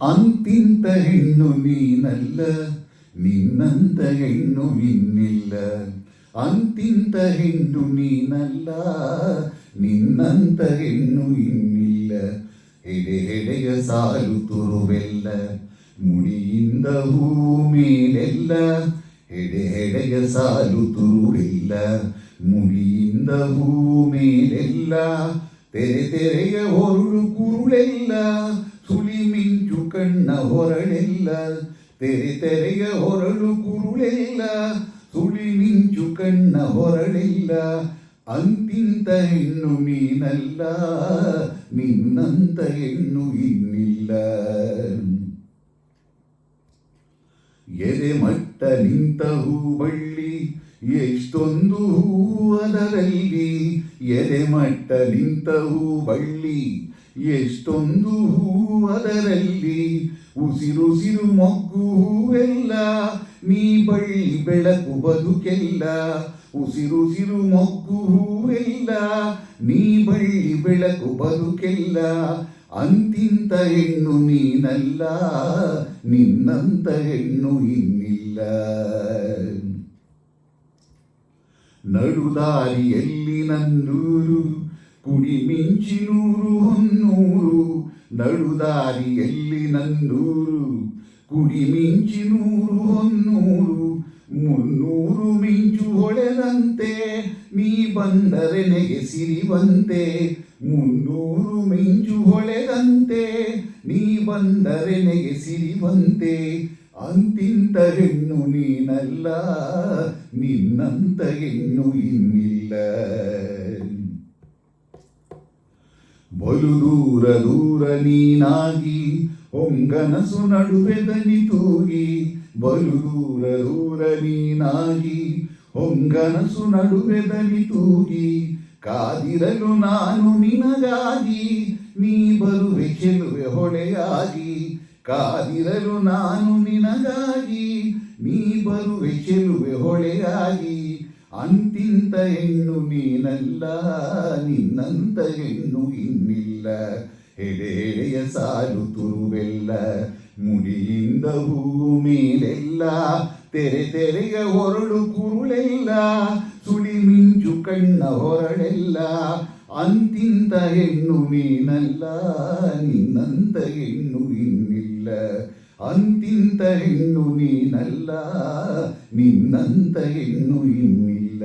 ಅಂತಿಂತ ಹೆಣ್ಣು ನೀನಲ್ಲ ನಿನ್ನಂತ ಹೆಣ್ಣು ಇನ್ನಿಲ್ಲ ಅಂತಿಂತ ಹೆಣ್ಣು ನೀನಲ್ಲ ನಿನ್ನಂತ ಹೆಣ್ಣು ಇನ್ನಿಲ್ಲ ಎಡೆ ಎಡೆಯ ಸಾಲು ತುರುವೆಲ್ಲ ಮುಡಿಯಿಂದ ಹೂ ಮೇಲೆಲ್ಲ ಎಡೆ ಎಡೆಯ ಸಾಲು ತುರುವೆಲ್ಲ ಮುಡಿಯಿಂದ ಹೂ ಮೇಲೆಲ್ಲ ತೆರೆ ತೆರೆಯ ಹೊರಳು ಕುರುಳೆಲ್ಲ ಸುಳಿ ಮಿಂಚು ಕಣ್ಣ ಹೊರಳೆಲ್ಲ, ತೆರೆ ತೆರೆಯ ಹೊರಳು ಕುರುಳೆಲ್ಲ ಸುಳಿ ಮಿಂಚು ಕಣ್ಣ ಹೊರಳೆಲ್ಲ, ಅಂತಿಂತ ಹೆಣ್ಣು ನೀನಲ್ಲ, ನಿನ್ನಂತ ಹೆಣ್ಣು ಇನ್ನಿಲ್ಲ. ಎದೆ ಮಟ್ಟ ನಿಂತ ಹೂಬಳ್ಳಿ ಎಷ್ಟೊಂದು ಹೂ ಅದರಲ್ಲಿ ಎದೆ ನಿಂತವು ಬಳ್ಳಿ, ಎಷ್ಟೊಂದು ಹೂ ಅದರಲ್ಲಿ. ಉಸಿರುಸಿರು ಮೊಗ್ಗು ಹೂವೆಲ್ಲ, ನೀ ಬಳ್ಳಿ ಬೆಳಕು ಬದುಕೆಲ್ಲ. ಉಸಿರುಸಿರು ಮೊಗ್ಗು ಹೂವೆಲ್ಲ, ನೀ ಬಳ್ಳಿ ಬೆಳಕು ಬದುಕೆಲ್ಲ. ಅಂತಿಂತ ಹೆಣ್ಣು ನೀನಲ್ಲ, ನಿನ್ನಂತ ಹೆಣ್ಣು ಇನ್ನಿಲ್ಲ. ನಡುದಾರಿಯಲ್ಲಿ ನನ್ನೂರು ಕುಡಿ ಮಿಂಚಿನೂರು ಹೊನ್ನೂರು. ನಡುದಾರಿಯಲ್ಲಿ ನನ್ನೂರು ಕುಡಿ ಮಿಂಚಿನೂರು ಹೊನ್ನೂರು. ಮುನ್ನೂರು ಮಿಂಚು ಹೊಳೆದಂತೆ ನೀ ಬಂದರೆ ನೆಗೆಸಿರಿವಂತೆ. ಮುನ್ನೂರು ಮಿಂಚು ನೀ ಬಂದರೆ ಸಿರಿವಂತೆ ಅಂತಿಂತ ಹೆಣ್ಣು ನೀನಲ್ಲ ನಿನ್ನಂತ ಹೆಣ್ಣು ಇನ್ನಿಲ್ಲ. ಬಲು ದೂರ ದೂರ ನೀನಾಗಿ, ಹೊಂಗನಸು ನಡುವೆ ದನಿ ತೂಗಿ, ಬಲು ದೂರ ದೂರ ನೀನಾಗಿ, ಹೊಂಗನಸು ನಡುವೆ ದನಿ ತೂಗಿ, ಕಾದಿರಲು ನಾನು ನಿನಗಾಗಿ ನೀ ಬರುವೆ ಚೆಲುವೆ ಹೊಳೆಯಾಗಿ ಕಾದಿರಲು ನಾನು ನಿನಗಾಗಿ. ನೀ ಬರುವೆ ಚೆಲುವೆ ಹೊಳೆಯಾಗಿ ಅಂತಿಂತ ಹೆಣ್ಣು ನೀನಲ್ಲ, ನಿನ್ನಂತ ಹೆಣ್ಣು ಇನ್ನಿಲ್ಲ. ಎಡೆ ಎಡೆಯ ಸಾಲು ತುರುವೆಲ್ಲ, ಮುಡಿಯಿಂದ ಹೂ ಮೇಲೆಲ್ಲ, ತೆರೆ ತೆರೆಯ ಹೊರಳು ಕುರುಳೆಲ್ಲ, ಸುಳಿ ಮಿಂಚು ಕಣ್ಣ ಹೊರಳೆಲ್ಲ ಅಂತಿಂತ ಹೆಣ್ಣು ನೀನಲ್ಲ ನಿನ್ನಂತ ಹೆಣ್ಣು ಇನ್ನಿಲ್ಲ ಅಂತಿಂತ ಹೆಣ್ಣು ನೀನಲ್ಲ ನಿನ್ನಂತ ಹೆಣ್ಣು ಇನ್ನಿಲ್ಲ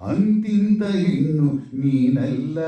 ಅಂತಿಂತ ಹೆಣ್ಣು ನೀನಲ್ಲ